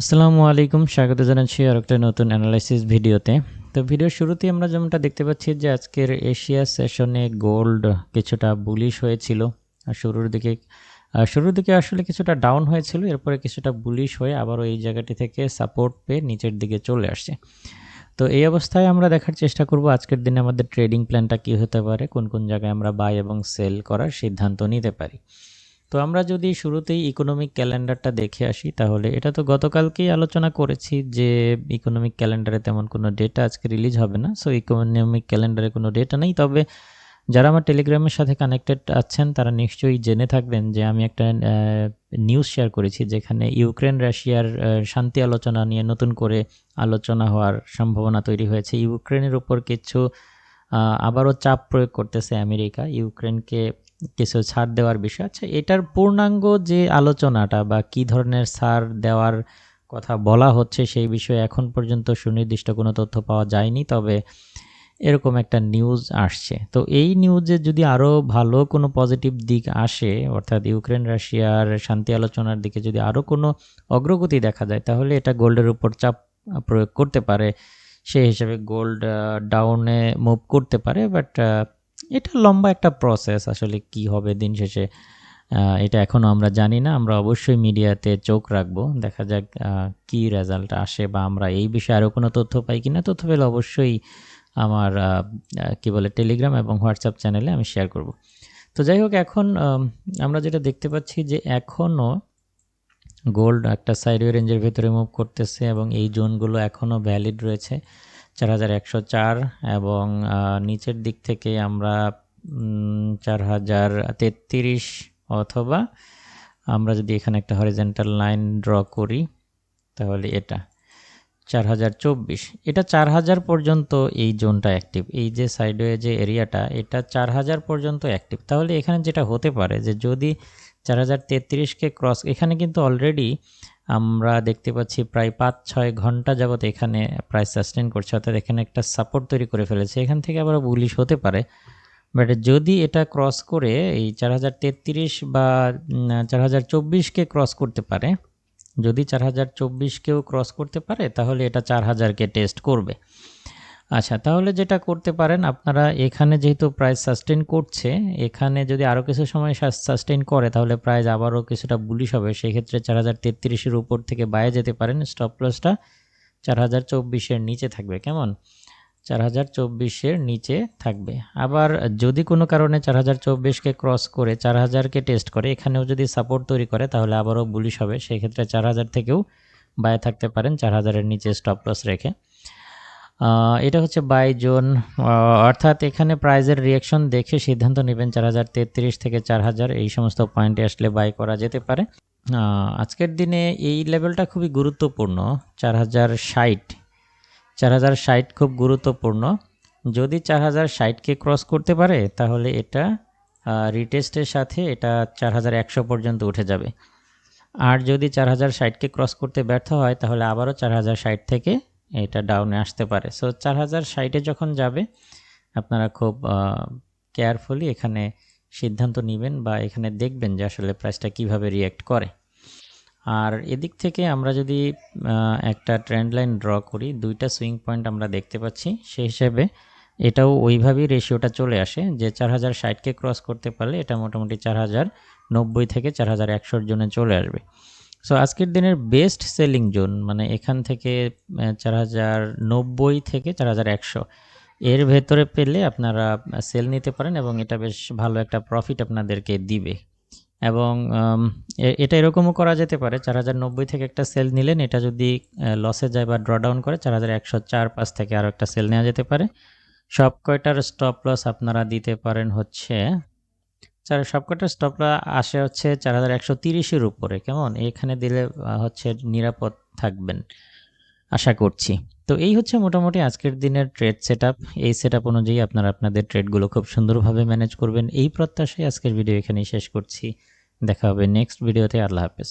আসসালামু আলাইকুম, স্বাগত জানাচ্ছি আর একটা নতুন অ্যানালাইসিস ভিডিওতে। তো ভিডিওর শুরুতেই আমরা যেমনটা দেখতে পাচ্ছি যে আজকের এশিয়া সেশনে গোল্ড কিছুটা বুলিশ হয়েছিল। আর শুরুর দিকে শুরুর দিকে আসলে কিছুটা ডাউন হয়েছিল, এরপরে কিছুটা বুলিশ হয়ে আবারও এই জায়গাটি থেকে সাপোর্ট পেয়ে নিচের দিকে চলে আসছে। তো এই অবস্থায় আমরা দেখার চেষ্টা করব আজকের দিনে আমাদের ট্রেডিং প্ল্যানটা কী হতে পারে, কোন কোন জায়গায় আমরা বাই এবং সেল করার সিদ্ধান্ত নিতে পারি। তো আমরা যদি শুরুতেই ইকোনমিক ক্যালেন্ডারটা দেখে আসি, তাহলে এটা তো গতকালকেই আলোচনা করেছি যে ইকোনমিক ক্যালেন্ডারে তেমন কোনো ডেটা আজকে রিলিজ হবে না। সো ইকোনমিক ক্যালেন্ডারে কোনো ডেটা নেই। তবে যারা আমার টেলিগ্রামের সাথে কানেক্টেড আছেন, তারা নিশ্চয়ই জেনে থাকবেন যে আমি একটা নিউজ শেয়ার করেছি যেখানে ইউক্রেন রাশিয়ার শান্তি আলোচনা নিয়ে নতুন করে আলোচনা হওয়ার সম্ভাবনা তৈরি হয়েছে। ইউক্রেনের উপর কিছু আবারও চাপ প্রয়োগ করতেছে আমেরিকা। ইউক্রেনকে কিছু ছাড় দেওয়ার বিষয়। আচ্ছা এটার পূর্ণাঙ্গ যে আলোচনাটা বা কি ধরনের ছাড় দেওয়ার কথা বলা হচ্ছে সেই বিষয়ে এখন পর্যন্ত সুনির্দিষ্ট কোনো তথ্য পাওয়া যায়নি, তবে এরকম একটা নিউজ আসছে। তো এই নিউজে যদি আরও ভালো কোনো পজিটিভ দিক আসে, অর্থাৎ ইউক্রেন, রাশিয়ার শান্তি আলোচনার দিকে যদি আরও কোনো অগ্রগতি দেখা যায়, তাহলে এটা গোল্ডের উপর চাপ প্রয়োগ করতে পারে। সেই হিসেবে গোল্ড ডাউনে মুভ করতে পারে বাট এটা লম্বা একটা প্রসেস আসলে কি হবে দিন শেষে এটা এখনও আমরা জানি না। আমরা অবশ্যই মিডিয়াতে চোখ রাখব। দেখা যাক কি রেজাল্ট আসে বা আমরা এই বিষয়ে আরও কোনো তথ্য পাই কি না তথ্য পেলে অবশ্যই আমার কি বলে টেলিগ্রাম এবং হোয়াটসঅ্যাপ চ্যানেলে আমি শেয়ার করব। তো যাই হোক, এখন আমরা যেটা দেখতে পাচ্ছি যে এখনও গোল্ড একটা সাইডওয়ে রেঞ্জের ভেতরে মুভ করতেছে এবং এই জোনগুলো এখনও ভ্যালিড রয়েছে। চার হাজার একশো চার এবং নিচের দিক থেকে আমরা চার হাজার তেত্রিশ অথবা আমরা যদি এখানে একটা হরিজেন্টাল লাইন ড্র করি, তাহলে এটা চার হাজার চব্বিশ। এটা চার হাজার পর্যন্ত এই জোনটা অ্যাক্টিভ এই যে সাইডওয়ে যে এরিয়াটা এটা চার হাজার পর্যন্ত অ্যাক্টিভ তাহলে এখানে যেটা হতে পারে যে যদি চার হাজার তেত্রিশকে ক্রস এখানে কিন্তু অলরেডি আমরা দেখতে পাচ্ছি প্রায় পাঁচ ছয় ঘণ্টা যাবত এখানে প্রায় সাস্টেন করছে। অর্থাৎ এখানে একটা সাপোর্ট তৈরি করে ফেলেছে। এখান থেকে আবার বুলিশ হতে পারে। বাট যদি এটা ক্রস করে এই চার হাজার তেত্রিশ বা চার হাজার চব্বিশকে ক্রস করতে পারে, যদি চার হাজার চব্বিশকেও ক্রস করতে পারে, তাহলে এটা চার হাজারকে টেস্ট করবে। আচ্ছা তাহলে যেটা করতে পারেন, আপনারা এখানে যেহেতু প্রাইস সাস্টেন করছে, এখানে যদি আরও কিছু সময় সাস্টেন করে, তাহলে প্রাইস আবারও কিছুটা বুলিশ হবে। সেই ক্ষেত্রে চার হাজার তেত্রিশের উপর থেকে বাইরে যেতে পারেন স্টপ লসটা চার হাজার চব্বিশের নিচে থাকবে। কেমন? চার হাজার চব্বিশের নিচে থাকবে। আবার যদি কোনো কারণে চার হাজার চব্বিশকে ক্রস করে, চার হাজারকে টেস্ট করে, এখানেও যদি সাপোর্ট তৈরি করে, তাহলে আবারও বুলিশ হবে। সেই ক্ষেত্রে চার হাজার থেকেও বায়ে থাকতে পারেন, চার হাজারের নিচে স্টপ লস রেখে। এটা হচ্ছে বাই জোন অর্থাৎ এখানে প্রাইজের রিয়াকশন দেখে সিদ্ধান্ত নেবেন চার হাজার তেত্রিশ থেকে চার হাজার, এই সমস্ত পয়েন্টে আসলে বাই করা যেতে পারে। আজকের দিনে এই লেভেলটা খুবই গুরুত্বপূর্ণ, চার হাজার ষাট। চার হাজার ষাট খুব গুরুত্বপূর্ণ। যদি চার হাজার ষাটকে ক্রস করতে পারে, তাহলে এটা রিটেস্টের সাথে এটা চার হাজার একশো পর্যন্ত উঠে যাবে। আর যদি চার হাজার ষাটকে ক্রস করতে ব্যর্থ হয়, তাহলে আবারও চার হাজার ষাট থেকে এটা ডাউনে আসতে পারে। সো চার হাজার ষাটে যখন যাবে, আপনারা খুব কেয়ারফুলি এখানে সিদ্ধান্ত নেবেন বা এখানে দেখবেন যে আসলে প্রাইসটা কীভাবে রিয়্যাক্ট করে। আর এদিক থেকে আমরা যদি একটা ট্রেন্ড লাইন ড্র করি, দুইটা সুইং পয়েন্ট আমরা দেখতে পাচ্ছি। সেই হিসেবে এটাও ওইভাবেই রেশিওটা চলে আসে যে চার হাজার ষাটকে ক্রস করতে পারলে এটা মোটামুটি চার হাজার নব্বই থেকে চার হাজার একশোর জন্য চলে আসবে। সো আজকের দিনের বেস্ট সেলিং জোন মানে এখান থেকে চার হাজার নব্বই থেকে চার হাজার একশো। এর ভেতরে পেলে আপনারা সেল নিতে পারেন এবং এটা বেশ ভালো একটা প্রফিট আপনাদেরকে দিবে। এবং এটা এরকমও করা যেতে পারে, চার হাজার নব্বই থেকে একটা সেল নিলেন, এটা যদি লসে যায় বা ড্র ডাউন করে, চার হাজার একশো চার পাঁচ থেকে আরও একটা সেল নেওয়া যেতে পারে। সব কয়টার স্টপ লস আপনারা দিতে পারেন হচ্ছে চার সব স্টপরা স্টপ আসে হচ্ছে চার হাজার একশো তিরিশের উপরে, কেমন? এখানে দিলে হচ্ছে নিরাপদ থাকবেন, আশা করছি। তো এই হচ্ছে মোটামুটি আজকের দিনের ট্রেড সেট এই সেট অনুযায়ী আপনারা আপনাদের ট্রেডগুলো খুব সুন্দরভাবে ম্যানেজ করবেন। এই প্রত্যাশায় আজকের ভিডিও এখানেই শেষ করছি। দেখা হবে নেক্সট ভিডিওতে আল্লাহ হাফেজ।